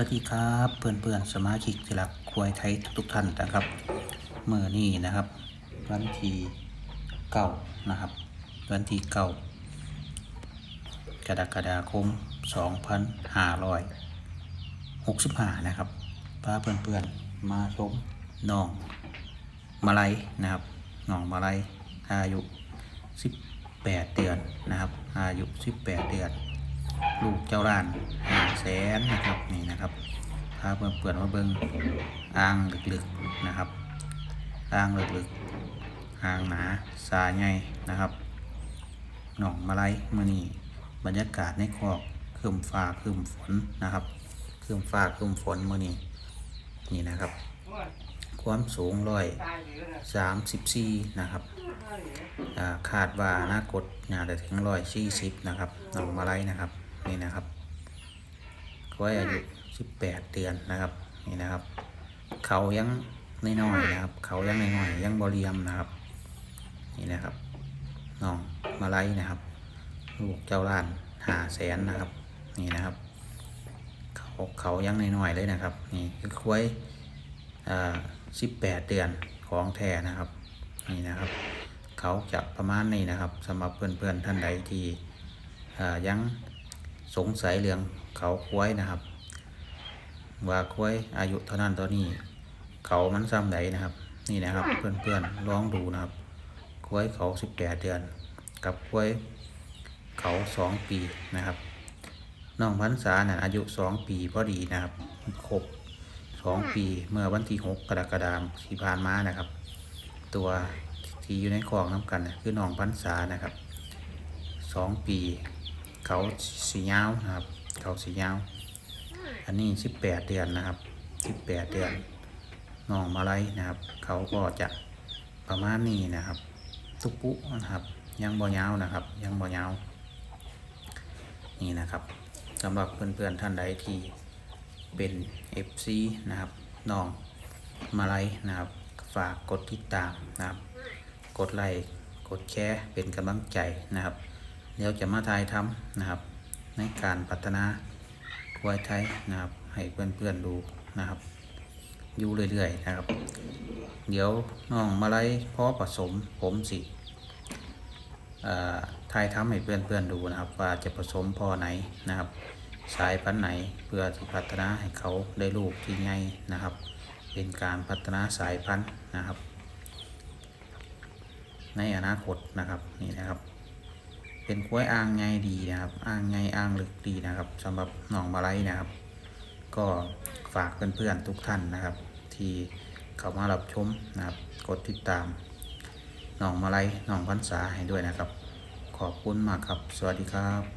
วัสดีครับเพื่อนๆสมาชิกที่รักควายไทยทุกท่านนะครับเมื่อนี้นะครับ วันที่เก้านะครับ วันที่เก้ากรกฎาคมสองพันห้าร้อยหกสิบห้านะครับพาเพื่อนๆมาชมน้องมาลัยนะครับน้องมาลัยอายุสิบแปดเดือนนะครับอายุสิบแปดเดือน ลูกเจ้าล้านห้าแสนนะครับนี่นะครับพาเพื่อนเพื่อนมาเบิ้งอ่างลึกๆนะครับอ่างลึกๆอ่างหนาสาใหญ่นะครับหนองมาไลมื่อนี้บรรยากาศในคอกคืมฟ้าคืมฝนนะครับคืมฟ้าคืมฝนมือนี้นี่นะครับ ความสูงร้อยสามสิบสี่นะครับอ่าคาดว่าอน่ากดน่าจะถึงร้อยสี่สิบนะครับหนองมาไลนะครับ นี่นะครับก็อายุสิบแปดเดือนนะครับ นี่นะครับ เขายังน้อยๆนะครับ เขายังน้อยๆยังบริยมนะครับ นี่นะครับน้องมาไลนะครับ ลูกเจ้าล้านหาแสนนะครับ นี่นะครับ เขาเขายังน้อยๆเลยนะครับ นี่คือควายสิบแปดเดือนของแท้นะครับ นี่นะครับ เขาจะประมาณนี้นะครับสำหรับเพื่อนๆท่านใดที่ยัง สงสัยเรื่องเขาควายนะครับ ว่าควายอายุเท่านั้นเท่านี้ เขามันซ้ำใดนนะครับ นี่นะครับ เพื่อนๆลองดูนะครับควายเขาสิบแปดเดือน กับควายเขาสองปีนะครับน้องพันษาเนี่ยอายุสองปีพอดีนะครับครบสองปีเมื่อวันที่หกกรกฎาคมที่ผ่านมานะครับ ตัวที่อยู่ในคลองน้ำกันนะคือน้องพันษานะครับสองปี เขาสียาวนะครับ เขาสียาว อันนี้สิบแปดเดือนนะครับสิบแปดเดือนน้องมาไลนะครับ เขาก็จะประมาณนี้นะครับ ตุกปุนะครับ ยังบ่ยาวนะครับ ยังบ่ยาว นี่นะครับสำหรับเพื่อนๆท่านใดที่เป็น FC นะครับน้องมาไลนะครับ ฝากกดติดตามนะครับ กดไลค์กดแชร์เป็นกำลังใจนะครับ เดี๋ยวจะมาทายทำนะครับ ในการพัฒนาควายไทยนะครับ ให้เพื่อนๆดูนะครับ อยู่เรื่อยๆนะครับ เดี๋ยวน้องมาไล่พอผสมผมสิทายทำให้เพื่อนๆดูนะครับ ว่าจะผสมพ่อไหนนะครับ สายพันธุ์ไหนเพื่อที่พัฒนาให้เขาได้ลูกที่ใหญ่นะครับ เป็นการพัฒนาสายพันธุ์นะครับ ในอนาคตนะครับนี่นะครับ เป็นกล้วยอ่างไงดีนะครับอ่างไงอ่างลึกดีนะครับสำหรับหนองมาไลนะครับ ก็ฝากเพื่อนๆทุกท่านนะครับ ที่เข้ามารับชมนะครับ กดติดตามหนองมาไลหนองพันษาให้ด้วยนะครับ ขอบคุณมากครับ สวัสดีครับ